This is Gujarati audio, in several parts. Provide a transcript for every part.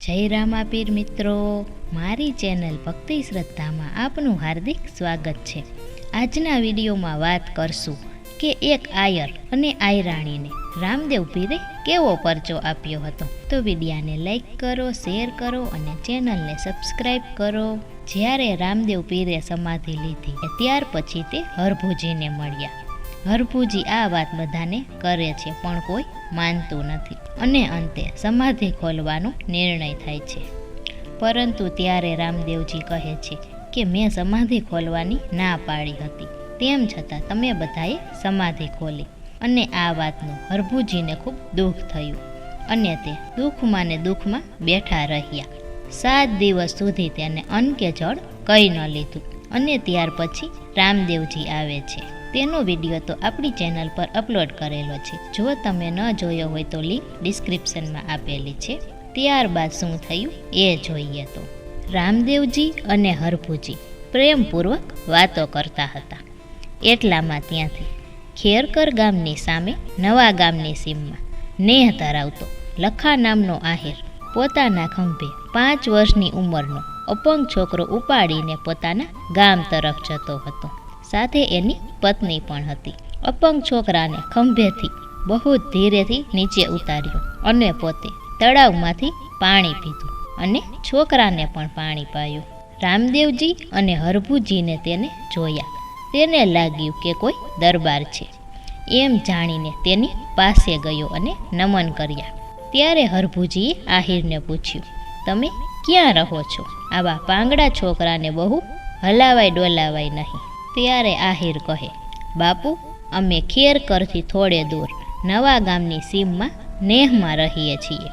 જય રામાપીર મિત્રો. મારી ચેનલ ભક્તિ શ્રદ્ધામાં આપનું હાર્દિક સ્વાગત છે. આજના વિડીયોમાં વાત કરશું કે એક આયર અને આયરાણીને રામદેવ પીરે કેવો પરચો આપ્યો હતો. તો વિડીયાને લાઈક કરો શેર કરો અને ચેનલને સબસ્ક્રાઈબ કરો. જ્યારે રામદેવ પીરે સમાધિ લીધી ત્યાર પછી તે હરભુજીને મળ્યા. હરભુજી આ વાત બધાને કરે છે પણ કોઈ માનતું નથી. અને અંતે સમાધિ ખોલવાનો નિર્ણય થાય છે. પરંતુ ત્યારે રામદેવજી કહે છે કે મેં સમાધિ ખોલવાની ના પાડી હતી. તેમ છતાં તમે બધાએ સમાધિ ખોલી અને આ વાતનું હરભુજીને ખૂબ દુઃખ થયું અને તે દુઃખમાં ને દુઃખમાં બેઠા રહ્યા. સાત દિવસ સુધી તેને અન્ન કે જળ કંઈ ન લીધું અને ત્યાર પછી રામદેવજી આવે છે. તેનો વીડિયો તો આપણી ચેનલ પર અપલોડ કરેલો છે. જો તમે ન જોયો હોય તો લિંક ડિસ્ક્રિપ્શનમાં આપેલી છે. ત્યારબાદ શું થયું એ જોઈએ તો. રામદેવજી અને હરભુજી પ્રેમપૂર્વક વાતો કરતા હતા. એટલામાં ત્યાંથી ખેરકર ગામની સામે નવા ગામની સીમમાં નેહ ધરાવતો લખા નામનો આહિર પોતાના ખંભે પાંચ વર્ષની ઉંમરનો અપંગ છોકરો ઉપાડીને પોતાના ગામ તરફ જતો હતો. સાથે એની પત્ની પણ હતી. અપંગ છોકરાને ખંભેથી, બહુ ધીરેથી નીચે ઉતાર્યો અને પોતે તળાવમાંથી પાણી પીધું અને છોકરાને પણ પાણી પાયું. રામદેવજી અને હરભુજીને તેને જોયા. તેને લાગ્યું કે કોઈ દરબાર છે. એમ જાણીને તેની પાસે ગયો અને નમન કર્યા. ત્યારે હરભુજીએ આહિરને પૂછ્યું, તમે ક્યાં રહો છો? આવા પાંગડા છોકરાને બહુ હલાવાય ડોલાવાય નહીં. ત્યારે આહિર કહે, બાપુ, અમે ખેરકરથી થોડે દૂર નવા ગામની સીમમાં નેહમાં રહીએ છીએ.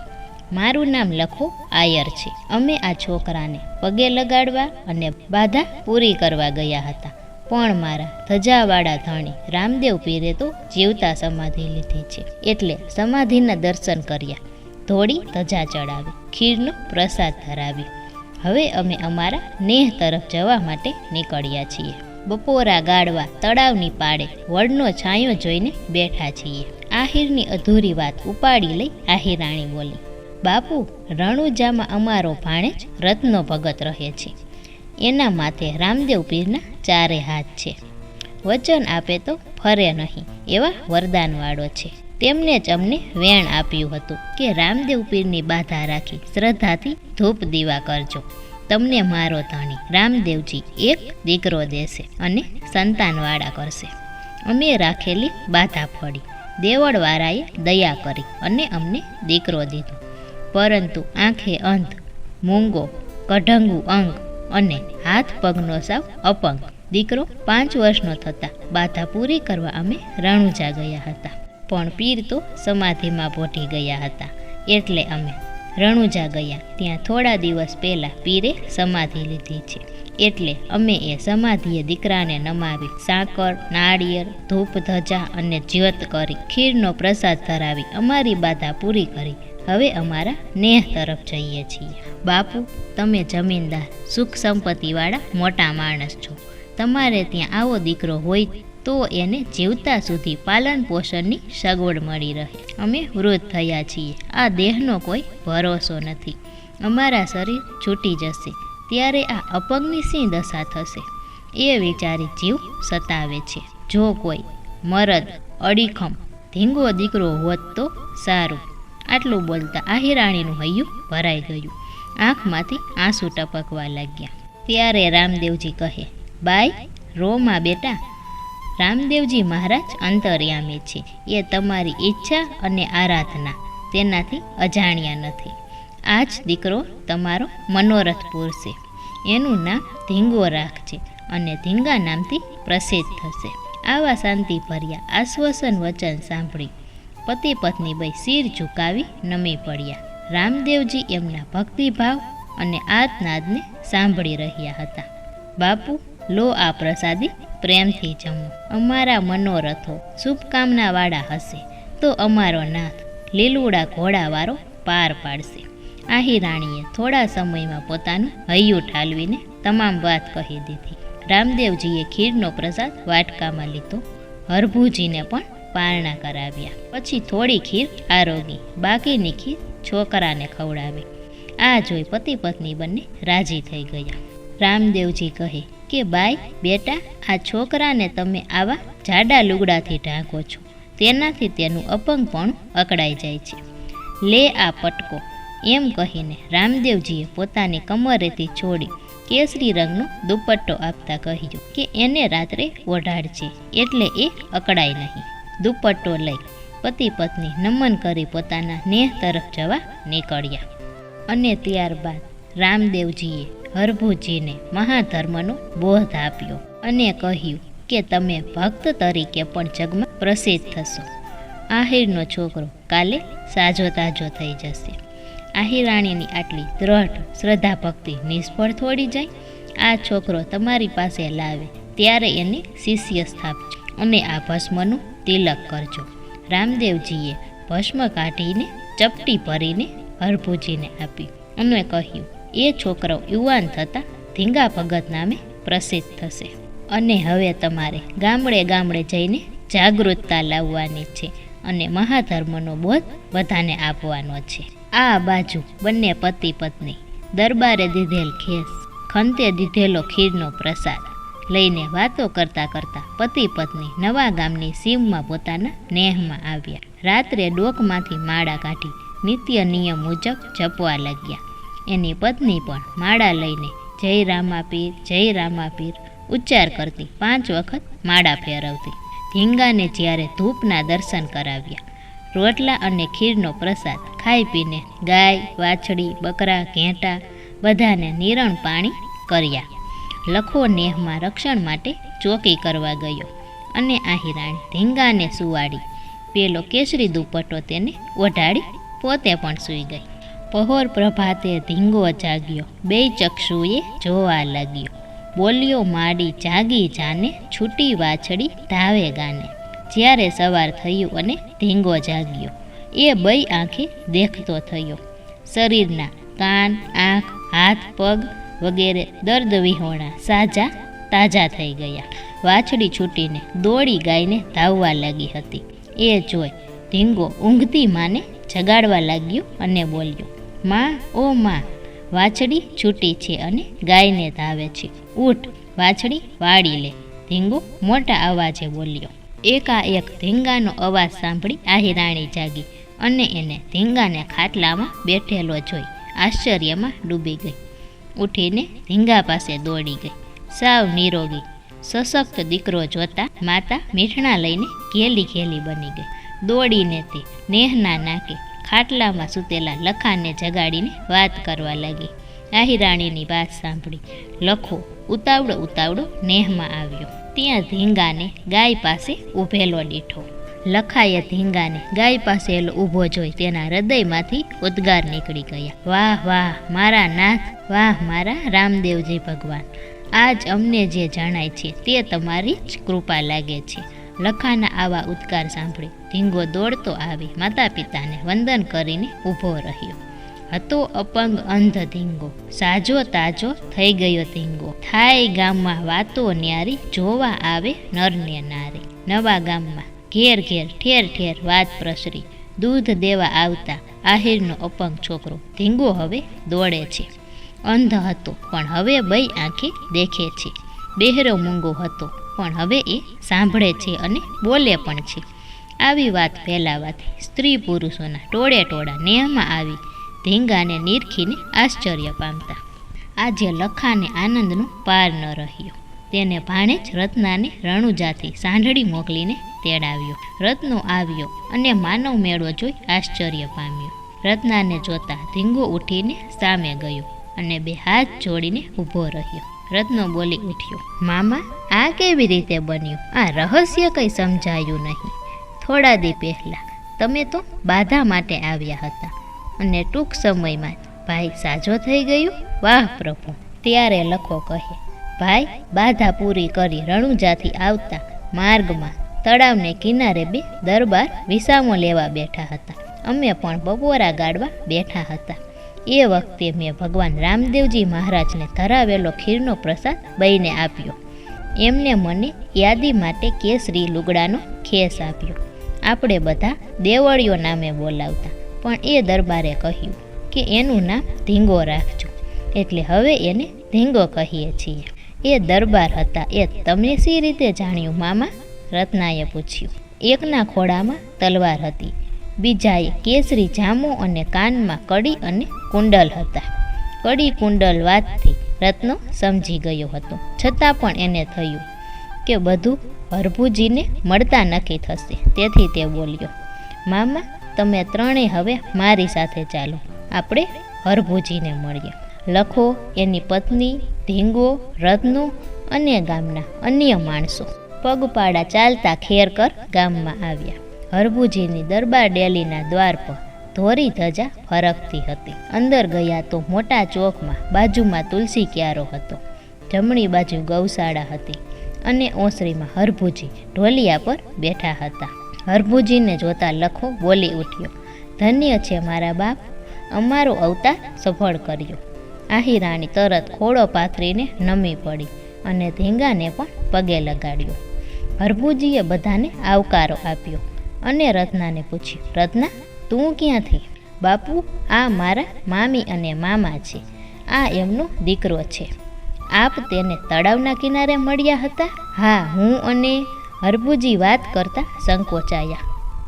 મારું નામ લખો આયર છે. અમે આ છોકરાને પગે લગાડવા અને બાધા પૂરી કરવા ગયા હતા. પણ મારા ધજાવાળા ધણી રામદેવ પીરે તો જીવતા સમાધિ લીધી છે. એટલે સમાધિના દર્શન કર્યા. ધોળી ધજા ચડાવી, ખીરનો પ્રસાદ ધરાવી. હવે અમે અમારા નેહ તરફ જવા માટે નીકળ્યા છીએ. બપોરા ગાળવા તળાવની પાળે વડનો છાંયો જોઈને બેઠા છીએ. આહિરની અધૂરી વાત ઉપાડી લઈ આહિરાણી બોલી, બાપુ, રણુજામાં અમારો ભાણેજ રત્નો ભગત રહે છે. એના માથે રામદેવ પીરના ચારે હાથ છે. વચન આપે તો ફરે નહીં, એવા વરદાનવાળો છે. તેમને જ અમને વેણ આપ્યું હતું કે રામદેવ પીરની બાધા રાખી શ્રદ્ધાથી ધૂપ દીવા કરજો. તમને મારો ધણી રામદેવજી એક દીકરો દેશે અને સંતાનવાળા કરશે. અમે રાખેલી બાધા ફળી. દેવળવાળાએ દયા કરી અને અમને દીકરો દીધો. પરંતુ આંખે અંધ, મૂંગો, કઢંગુ અંગ અને હાથ પગનો સાવ અપંગ દીકરો પાંચ વર્ષનો થતાં બાધા પૂરી કરવા અમે રણુજા ગયા હતા. પણ પીર તો સમાધિમાં પોઢી ગયા હતા. એટલે અમે રણુજા ગયા. ત્યાં થોડા દિવસ પહેલાં પીરે સમાધિ લીધી છે. એટલે અમે એ સમાધિએ દીકરાને નમાવી સાકર નાળિયેર, ધૂપ, ધજા અને જ્યોત કરી ખીરનો પ્રસાદ ધરાવી અમારી બાધા પૂરી કરી. હવે અમારા નેહ તરફ જઈએ છીએ. બાપુ, તમે જમીનદાર, સુખ સંપત્તિવાળા, મોટા માણસ છો. તમારે ત્યાં આવો દીકરો હોય તો એને જીવતા સુધી પાલન પોષણની સગવડ મળી રહે. અમે વૃદ્ધ થયા છીએ. આ દેહનો કોઈ ભરોસો નથી. અમારા શરીર છૂટી જશે. ત્યારે આ અપંગની સિંહ દશા થશે? એ વિચારી જીવ સતાવે છે. જો કોઈ મરદ, અડીખમ, ધીંગો દીકરો હોત તો સારું. આટલું બોલતા આહિરાણીનું હૈયું ભરાઈ ગયું. આંખમાંથી આંસુ ટપકવા લાગ્યા. ત્યારે રામદેવજી કહે બાય રોમાં બેટા રામદેવજી મહારાજ અંતર્યામી છે. એ તમારી ઈચ્છા અને આરાધના. તેનાથી અજાણ્યા નથી. આ જ દીકરો તમારો મનોરથ પૂરશે એનું નામ ધીંગો રાખજે અને ધીંગા નામથી પ્રસિદ્ધ થશે. આવા શાંતિ ભર્યા આશ્વાસન વચન સાંભળી પતિ પત્ની બે શિર ઝુકાવી નમી પડ્યા. રામદેવજી એમના ભક્તિભાવ અને આતનાદને સાંભળી રહ્યા હતા. બાપુ, લો આ પ્રસાદી પ્રેમથી જમો. અમારા મનોરથો શુભકામનાવાળા હશે. તો અમારો નાથ લીલુડા ઘોડાવાળો પાર પાડશે. આહી રાણીએ થોડા સમયમાં પોતાનું હૈયું ઠાલવીને તમામ વાત કહી દીધી. રામદેવજીએ ખીરનો પ્રસાદ વાટકામાં લીધો. હરભુજીને પણ પારણા કરાવ્યા. પછી થોડી ખીર આરોગી. બાકીની ખીર છોકરાને ખવડાવી. આ જોઈ પતિ પત્ની બંને રાજી થઈ ગયા. રામદેવજી કહે કે બાઈ બેટા, આ છોકરાને તમે આવા જાડા લુગડાથી ઢાંકો છો. તેનાથી તેનું અપંગપણું અકળાઈ જાય છે. લે આ પટકો. એમ કહીને રામદેવજીએ પોતાની કમરેથી છોડી કેસરી રંગનો દુપટ્ટો આપતા કહ્યું કે એને રાત્રે ઓઢાડજે, એટલે એ અકળાય નહીં. દુપટ્ટો લઈ પતિ પત્ની નમન કરી પોતાના નેહ તરફ જવા નીકળ્યા. અને ત્યારબાદ રામદેવજીએ હરભુજીને મહાધર્મનો બોધ આપ્યો અને કહ્યું કે તમે ભક્ત તરીકે પણ જગમાં પ્રસિદ્ધ થશો. આહિરનો છોકરો કાલે સાજો તાજો થઈ જશે. આહિરાણીની આટલી દ્રઢ શ્રદ્ધા ભક્તિ નિષ્ફળ થોડી જાય. આ છોકરો તમારી પાસે લાવે ત્યારે એને શિષ્ય સ્થાપજો અને આ ભસ્મનું તિલક કરજો. રામદેવજીએ ભસ્મ કાઢીને ચપટી ભરીને હરભુજીને આપી અને કહ્યું એ છોકરો યુવાન થતાં ધીંગા ભગત નામે પ્રસિદ્ધ થશે. અને હવે તમારે ગામડે ગામડે જઈને જાગૃતતા લાવવાની છે અને મહાધર્મનો બોધ બધાને આપવાનો છે. આ બાજુ બંને પતિ પત્ની દરબારે દીધેલ ખેસ ખંતે દીધેલો ખીરનો પ્રસાદ લઈને વાતો કરતા કરતા પતિ પત્ની નવા ગામની સીમમાં પોતાના નેહમાં આવ્યા. રાત્રે ડોકમાંથી માળા કાઢી નિત્ય નિયમ મુજબ જપવા લાગ્યા. એની પત્ની પણ માળા લઈને જય રામાપીર જય રામાપીર ઉચ્ચાર કરતી. પાંચ વખત માળા ફેરવતી. ધીંગાને જ્યારે ધૂપના દર્શન કરાવ્યા, રોટલા અને ખીરનો પ્રસાદ ખાઈ પીને ગાય, વાછડી, બકરા, ઘેંટા બધાને નિરણ પાણી કર્યા. લખો નેહમાં રક્ષણ માટે ચોકી કરવા ગયો અને આહિરાણી ધીંગાને સુવાડી. પેલો કેસરી દુપટ્ટો તેને ઓઢાડી પોતે પણ સૂઈ ગઈ. પહોર પ્રભાતે ધીંગો જાગ્યો. બે ચક્ષુએ જોવા લાગ્યો. બોલ્યો, માડી જાગી જાને, છૂટી વાછડી ધાવે ગાને. જ્યારે સવાર થયું અને ધીંગો જાગ્યો, એ બઈ આંખે દેખતો થયો. શરીરના કાન, આંખ, હાથ, પગ વગેરે દર્દ વિહોણા સાજા તાજા થઈ ગયા. વાછડી છૂટીને દોડી ગાયને ધાવવા લાગી હતી. એ જોઈ ધીંગો ઊંઘતી માને જગાડવા લાગ્યો અને બોલ્યો માં, ઓ માં, વાછડી છૂટી છે અને ગાયને ધાવે છે. ઊઠ વાછડી વાળી લે. ધીંગો મોટા અવાજે બોલ્યો. એકાએક ધીંગાનો અવાજ સાંભળી આહિરાણી જાગી અને એને ધીંગાને ખાટલામાં બેઠેલો જોઈ આશ્ચર્યમાં ડૂબી ગઈ. ઉઠીને ધીંગા પાસે દોડી ગઈ. સાવ નિરોગી, સશક્ત દીકરો જોતા માતા મીઠણા લઈને ઘેલી ઘેલી બની ગઈ. દોડીને તે નેહના નાકે ખાટલામાં સૂતેલા લખાને જગાડીને વાત કરવા લાગી. આહિરાણીની વાત સાંભળી લખો, ઉતાવળો ઉતાવળો, નેહમાં આવ્યો. ત્યાં ધીંગાને ગાય પાસે ઊભેલો દીઠો લખાયે ધીંગાને ગાય પાસે એલો ઊભો જોઈ તેના હૃદયમાંથી ઉદ્ગાર નીકળી ગયા. વાહ વાહ, મારા નાથ, વાહ, મારા રામદેવજી ભગવાન. આજ અમને જે જણાય છે તે તમારી જ કૃપા લાગે છે. લખાના આવા ઉદ્ગાર સાંભળી ધીંગો દોડતો આવી માતા પિતાને વંદન કરીને ઊભો રહ્યો. હતો અપંગ અંધ ધીંગો સાજો તાજો થઈ ગયો ધીંગો થાય ગામમાં વાતો ન્યારી, જોવા આવે નરને નારી. નવા ગામમાં ઘેર ઘેર ઠેર ઠેર વાત પ્રસરી. દૂધ દેવા આવતા આહિરનો અપંગ છોકરો ધીંગો હવે દોડે છે. અંધ હતો, પણ હવે બઈ આંખે દેખે છે. બહેરો મૂંગો હતો. પણ હવે એ સાંભળે છે અને બોલે પણ છે. આવી વાત ફેલાવાથી સ્ત્રી પુરુષોના ટોળે ટોળા નેહમાં આવી. ધીંગાને નીરખીને આશ્ચર્ય પામતા. આજે લખાને આનંદનું પાર ન રહ્યો. તેને ભાણે જ રત્નાને રણુજાથી સાંઢળી મોકલીને તેડાવ્યો. રત્નો આવ્યો અને માનવ મેળો જોઈ આશ્ચર્ય પામ્યો. રત્નાને જોતા ધીંગો ઉઠીને સામે ગયો અને બે હાથ જોડીને ઊભો રહ્યો. રત્નો બોલી ઉઠ્યો, મામા, આ કેવી રીતે બન્યું? આ રહસ્ય કંઈ સમજાયું નહીં. થોડા દી પહેલાં તમે તો બાધા માટે આવ્યા હતા અને ટૂંક સમયમાં ભાઈ સાજો થઈ ગયું. વાહ પ્રભુ, ત્યારે લખો કહે, ભાઈ, બાધા પૂરી કરી રણુજાથી આવતા માર્ગમાં તળાવને કિનારે બે દરબાર વિસામો લેવા બેઠા હતા. અમે પણ બપોરા ગાળવા બેઠા હતા. એ વખતે મેં ભગવાન રામદેવજી મહારાજને ધરાવેલો ખીરનો પ્રસાદ બઈને આપ્યો. એમને મને યાદી માટે કેસરી લુગડાનો ખેસ આપ્યો. આપણે બધા દેવળીઓ નામે બોલાવતા, પણ એ દરબારે કહ્યું કે એનું નામ ધીંગો રાખજો. એટલે હવે એને ધીંગો કહીએ છીએ. એ દરબાર હતા એ તમે સી રીતે જાણ્યું, મામા? રત્નાએ પૂછ્યું. એકના ખોળામાં તલવાર હતી. બીજાએ કેસરી જામો અને કાનમાં કડી અને કુંડલ હતા. કડી કુંડલ વાતથી રત્નો સમજી ગયો હતો. છતાં પણ એને થયું કે બધું હરભુજીને મળતા નક્કી થશે. તેથી તે બોલ્યો, મામા, તમે ત્રણેય હવે મારી સાથે ચાલો. આપણે હરભુજીને મળીએ. લખો એની પત્ની, ધીંગો, રત્નો અને ગામના અન્ય માણસો. પગપાળા ચાલતા ખેરકર ગામમાં આવ્યા. હરભુજીની દરબાર ડેલીના દ્વાર પર ધોરી ધજા ફરકતી હતી. અંદર ગયા તો મોટા ચોકમાં બાજુમાં તુલસી ક્યારો હતો. જમણી બાજુ ગૌશાળા હતી અને ઓસરીમાં હરભુજી ઢોલિયા પર બેઠા હતા. હરભુજીને જોતા લખો બોલી ઉઠ્યો, ધન્ય છે મારા બાપ, અમારો અવતાર સફળ કર્યો. આહી રાણી તરત ખોળો પાથરીને નમી પડી અને ધીંગાને પણ પગે લગાડ્યો. હરભુજીએ બધાને આવકારો આપ્યો. અને રત્નાને પૂછ્યું, રત્ના, તું ક્યાંથી બાપુ, આ મારા મામી અને મામા છે. આ એમનો દીકરો છે. આપ તેને તળાવના કિનારે મળ્યા હતા? હા, હું અને હરભુજી વાત કરતા સંકોચાયા.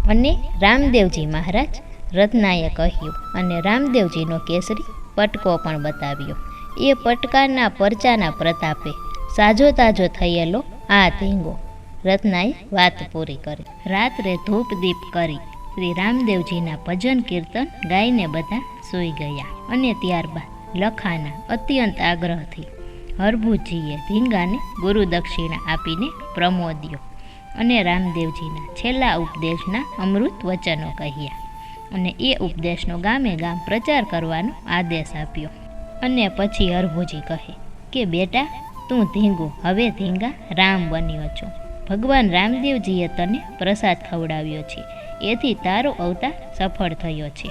અને રામદેવજી મહારાજ રત્નાએ કહ્યું અને રામદેવજીનો કેસરી પટકો પણ બતાવ્યો. એ પટકાના પરચાના પ્રતાપે સાજો તાજો થયેલો આ ધીંગો રત્નાએ વાત પૂરી કરી. રાત્રે ધૂપ દીપ કરી શ્રી રામદેવજીના ભજન કીર્તન ગાઈને બધા સૂઈ ગયા અને ત્યારબાદ લખાના અત્યંત આગ્રહથી હરભુજીએ ધીંગાને ગુરુ દક્ષિણા આપીને પ્રમોદ્યો અને રામદેવજીના છેલ્લા ઉપદેશના અમૃત વચનો કહ્યા અને એ ઉપદેશનો ગામે ગામ પ્રચાર કરવાનો આદેશ આપ્યો. અને પછી હરભુજી કહે કે, બેટા, તું ધીંગો હવે ધીંગા રામ બન્યો છો. ભગવાન રામદેવજીએ તને પ્રસાદ ખવડાવ્યો છે. એથી તારો અવતાર સફળ થયો છે.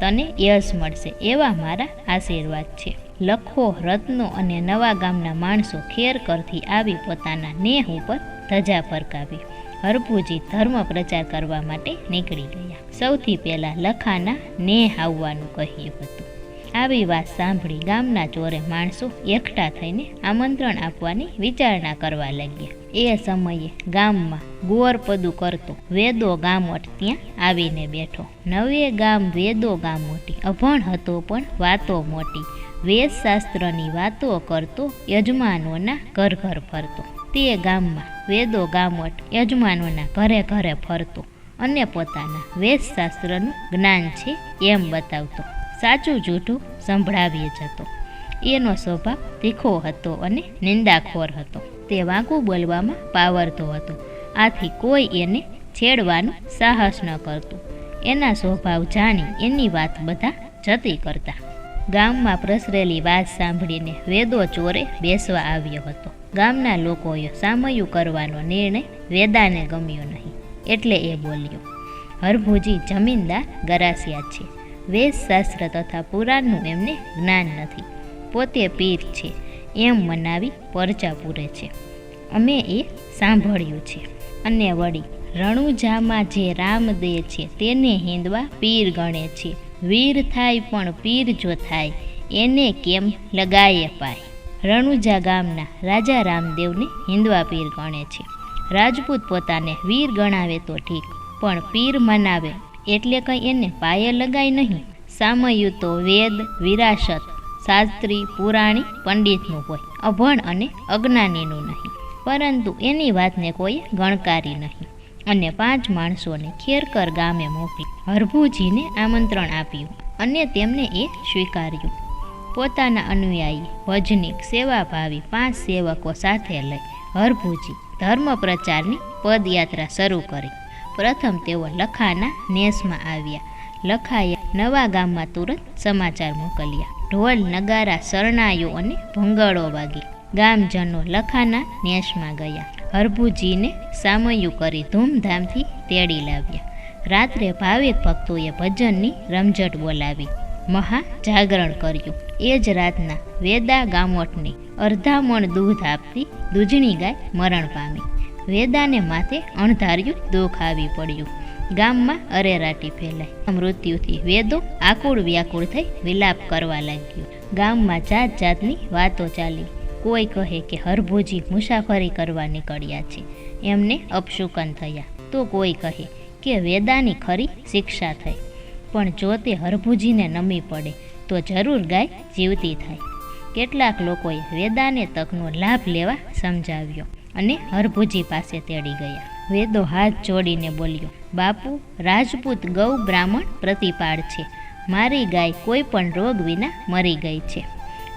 તને યશ મળશે એવા મારા આશીર્વાદ છે. લખો રત્નો અને નવા ગામના માણસો ખેર કરથી આવી પોતાના નેહ ઉપર ધજા ફરકાવી. હરભુજી ધર્મ પ્રચાર કરવા માટે નીકળી ગયા. સૌથી પહેલાં લખાના નેહ આવવાનું કહ્યું હતું. આવી વાત સાંભળી ગામના ચોરે માણસો એકઠા થઈને આમંત્રણ આપવાની વિચારણા કરવા લાગ્યા. એ સમયે ગામમાં ગોરપદું કરતો વેદો ગામોટ ત્યાં આવીને બેઠો. નવે ગામ વેદો ગામોટી અભણ હતો પણ વાતો મોટી. વેદશાસ્ત્રની વાતો કરતો, યજમાનોના ઘર ઘર ફરતો. તે ગામમાં વેદો ગામોટ યજમાનોના ઘરે ઘરે ફરતો અને પોતાના વેદશાસ્ત્રનું જ્ઞાન છે એમ બતાવતો. સાચું જૂઠું સંભળાવી જતો. એનો સ્વભાવ તીખો હતો અને નિંદાખોર હતો. તે વાંકું બોલવામાં પાવરતો હતો. આથી કોઈ એને છેડવાનું સાહસ ન કરતું. એના સ્વભાવ જાણી એની વાત બધા જતી કરતા. ગામમાં પ્રસરેલી વાત સાંભળીને વેદો ચોરે બેસવા આવ્યો હતો. ગામના લોકોએ સામયું કરવાનો નિર્ણય વેદાને ગમ્યો નહીં. એટલે એ બોલ્યો, હરભુજી જમીનદાર ગરાસિયા છે. વેદશાસ્ત્ર તથા પુરાણનું એમને જ્ઞાન નથી. પોતે પીર છે. એમ મનાવી પરચા પૂરે છે. અમે એ સાંભળ્યું છે. અને વળી, રણુજામાં જે રામદે છે તેને હિંદવા પીર ગણે છે. વીર થાય પણ પીર જો થાય, એને કેમ લગાયે પાય? રણુજા ગામના રાજા રામદેવને હિંદવા પીર ગણે છે. રાજપૂત પોતાને વીર ગણાવે તો ઠીક, પણ પીર મનાવે એટલે કંઈ એને પાયે લગાય નહીં. સામયું તો વેદ, વિરાસત, શાસ્ત્રી, પુરાણી, પંડિતનું હોય, અભણ અને અજ્ઞાનીનું નહીં. પરંતુ એની વાતને કોઈએ ગણકારી નહીં. અને પાંચ માણસોને ખેરકર ગામે મોકલી હરભુજીને આમંત્રણ આપ્યું અને તેમને એ સ્વીકાર્યું. પોતાના અનુયાયી ભજનિક સેવાભાવી પાંચ સેવકો સાથે લઈ હરભુજી ધર્મ પ્રચારની પદયાત્રા શરૂ કરી. પ્રથમ તેઓ લખાના નેસમાં આવ્યા. લખાએ નવા ગામમાં તુરંત સમાચાર મોકલ્યા. ઢોલ, નગારા શરણાયો અને ભંગળો વાગી. ગામજનો લખાના નેસમાં ગયા. હરભુજીને સામયું કરી ધૂમધામથી તેડી લાવ્યા. રાત્રે ભાવિક ભક્તોએ ભજનની રમઝટ બોલાવી. મહા જાગરણ કર્યું. એ જ રાતના વેદા ગામોટની અર્ધામણ દૂધ આપતી દૂધણી ગાય મરણ પામી. વેદાને માથે અણધાર્યું દુઃખ આવી પડ્યું. ગામમાં અરેરાટી ફેલાય મૃત્યુથી વેદો આકુળ વ્યાકુળ થઈ વિલાપ કરવા લાગ્યો. ગામમાં જાત જાતની વાતો ચાલી. કોઈ કહે કે હરભુજી મુસાફરી કરવા નીકળ્યા છે. એમને અપશુકન થયા. તો કોઈ કહે કે વેદાની ખરી શિક્ષા થઈ. પણ જો તે હરભુજીને નમી પડે, તો જરૂર ગાય જીવતી થાય. કેટલાક લોકોએ વેદાને તકનો લાભ લેવા સમજાવ્યો. અને હરભુજી પાસે તેડી ગયા. વેદો હાથ જોડીને બોલ્યો, બાપુ, રાજપૂત ગૌ બ્રાહ્મણ પ્રતિપાળ છે. મારી ગાય કોઈ પણ રોગ વિના મરી ગઈ છે.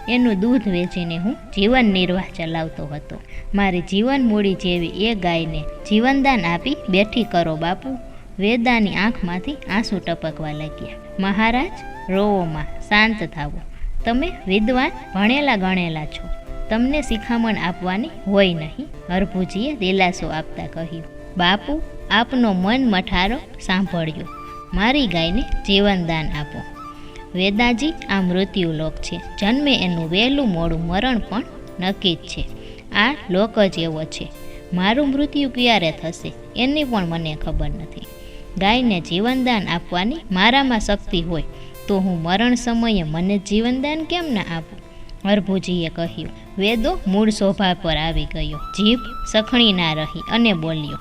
એનું દૂધ વેચીને હું જીવન નિર્વાહ ચલાવતો હતો. મારી જીવન મૂડી જેવી એ ગાયને જીવનદાન આપી બેઠી કરો, બાપુ. વેદાની આંખમાંથી આંસુ ટપકવા લાગ્યા, મહારાજ, રોવોમાં શાંત થાવો. તમે વિદ્વાન ભણેલા ગણેલા છો. તમને શિખામણ આપવાની હોય નહીં. હરભુજીએ દિલાસો આપતા કહ્યું, બાપુ, આપનો મન મઠારો સાંભળ્યો મારી ગાયને જીવનદાન આપો. વેદાજી, આ મૃત્યુલોક છે. જન્મે એનું વહેલું મોડું મરણ પણ નક્કી જ છે. આ લોક જ એવો છે. મારું મૃત્યુ ક્યારે થશે, એની પણ મને ખબર નથી. ગાયને જીવનદાન આપવાની મારામાં શક્તિ હોય, તો હું મરણ સમયે મને જીવનદાન કેમ ના આપું? હરભુજીએ કહ્યું વેદો મૂળ શોભા પર આવી ગયો. જીભ સખણી ના રહી અને બોલ્યો,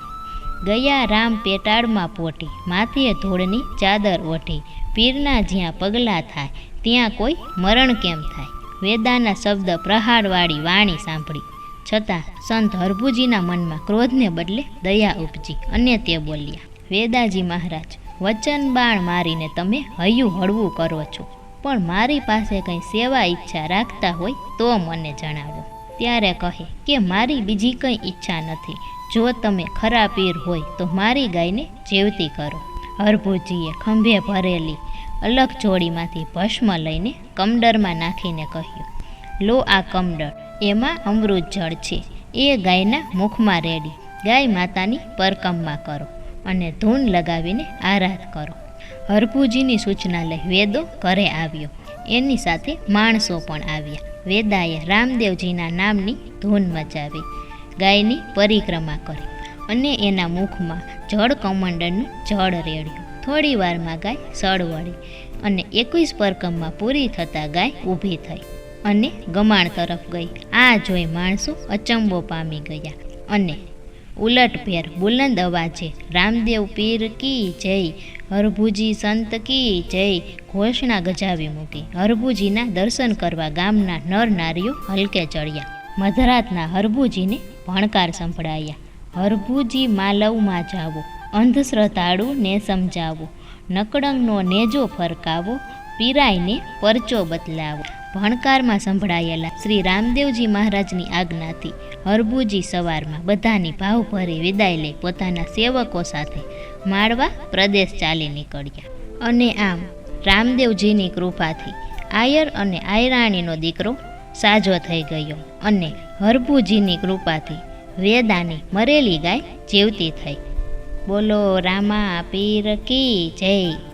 ગયા રામ પેટાળમાં પોટી, માથે ધોળની ચાદર ઓઢી, પીરના જ્યાં પગલાં થાય, ત્યાં કોઈ મરણ કેમ થાય? વેદાના શબ્દ પ્રહારવાળી વાણી સાંભળી. છતાં સંત હરભુજીના મનમાં ક્રોધને બદલે દયા ઉપજી અને તે બોલ્યા, વેદાજી મહારાજ, વચન બાણ મારીને તમે હૈયું હળવું કરો છો. પણ મારી પાસે કંઈ સેવા ઈચ્છા રાખતા હોય તો મને જણાવો. ત્યારે કહે કે મારી બીજી કંઈ ઈચ્છા નથી. જો તમે ખરા પીર હોય તો મારી ગાયને જીવતી કરો. હરભુજીએ ખંભે ભરેલી અલગ જોડીમાંથી ભસ્મ લઈને કમડરમાં નાખીને કહ્યું, લો આ કમડળ, એમાં અમૃત જળ છે. એ ગાયના મુખમાં રેડી. ગાય માતાની પરકમમાં કરો અને ધૂન લગાવીને આરાધ કરો. હરભુજીની સૂચના લઈ વેદો ઘરે આવ્યો. એની સાથે માણસો પણ આવ્યા. વેદાએ રામદેવજીના નામની ધૂન મચાવી, ગાયની પરિક્રમા કરી અને એના મુખમાં જળ કમંડળનું જળ રેડ્યું. થોડી વારમાં ગાય સળવળી અને એકવીસ પરકમમાં પૂરી થતાં ગાય ઊભી થઈ અને ગમાણ તરફ ગઈ. આ જોઈ માણસો અચંબો પામી ગયા અને ઉલટભેર બુલંદ અવાજે, રામદેવ પીર કી જય હરભુજી સંત કી જય ઘોષણા ગજાવી મૂકી. હરભુજીના દર્શન કરવા ગામના નર નારીઓ હલકે ચડ્યા. મધરાતના હરભુજીને ભણકાર સંભળાયા. હરભુજી માલવમાં જાવો, અંધશ્રદ્ધાળુ ને સમજાવો, નકડંગનો નેજો ફરકાવો, પીરાઈને પરચો બદલાવો. ભણકારમાં સંભળાયેલા શ્રી રામદેવજી મહારાજની આજ્ઞાથી હરભુજી સવારમાં બધાની ભાવભરી વિદાય લઈ પોતાના સેવકો સાથે. માળવા પ્રદેશ ચાલી નીકળ્યા. અને આમ રામદેવજીની કૃપાથી આયર અને આયરાણીનો દીકરો સાજો થઈ ગયો અને હરભુજીની કૃપાથી વેદાની મરેલી ગાય જીવતી થઈ. બોલો, રામા પીર કી જય.